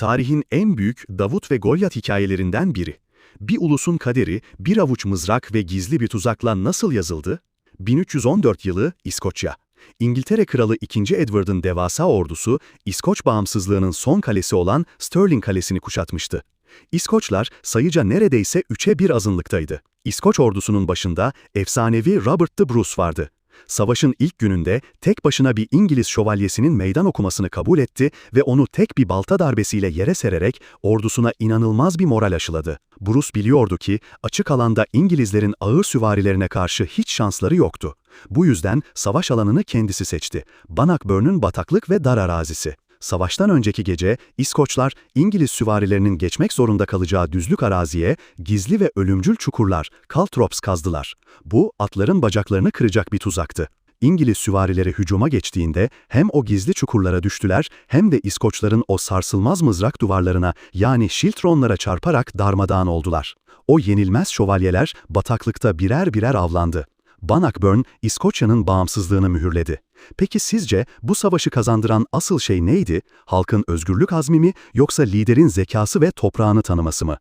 tarihin en büyük Davut ve Golyat hikayelerinden biri. Bir ulusun kaderi, bir avuç mızrak ve gizli bir tuzakla nasıl yazıldı? 1314 yılı İskoçya. İngiltere Kralı 2. Edward'ın devasa ordusu, İskoç bağımsızlığının son kalesi olan Stirling Kalesi'ni kuşatmıştı. İskoçlar sayıca neredeyse üçe bir azınlıktaydı. İskoç ordusunun başında efsanevi Robert the Bruce vardı. Savaşın ilk gününde tek başına bir İngiliz şövalyesinin meydan okumasını kabul etti ve onu tek bir balta darbesiyle yere sererek ordusuna inanılmaz bir moral aşıladı. Bruce biliyordu ki açık alanda İngilizlerin ağır süvarilerine karşı hiç şansları yoktu. Bu yüzden savaş alanını kendisi seçti. Bannockburn'un bataklık ve dar arazisi. Savaştan önceki gece İskoçlar İngiliz süvarilerinin geçmek zorunda kalacağı düzlük araziye gizli ve ölümcül çukurlar, caltrops kazdılar. Bu atların bacaklarını kıracak bir tuzaktı. İngiliz süvarileri hücuma geçtiğinde hem o gizli çukurlara düştüler hem de İskoçların o sarsılmaz mızrak duvarlarına yani şiltronlara çarparak darmadağın oldular. O yenilmez şövalyeler bataklıkta birer birer avlandı. Bannockburn, İskoçya'nın bağımsızlığını mühürledi. Peki sizce bu savaşı kazandıran asıl şey neydi? Halkın özgürlük azmi mi yoksa liderin zekası ve toprağını tanıması mı?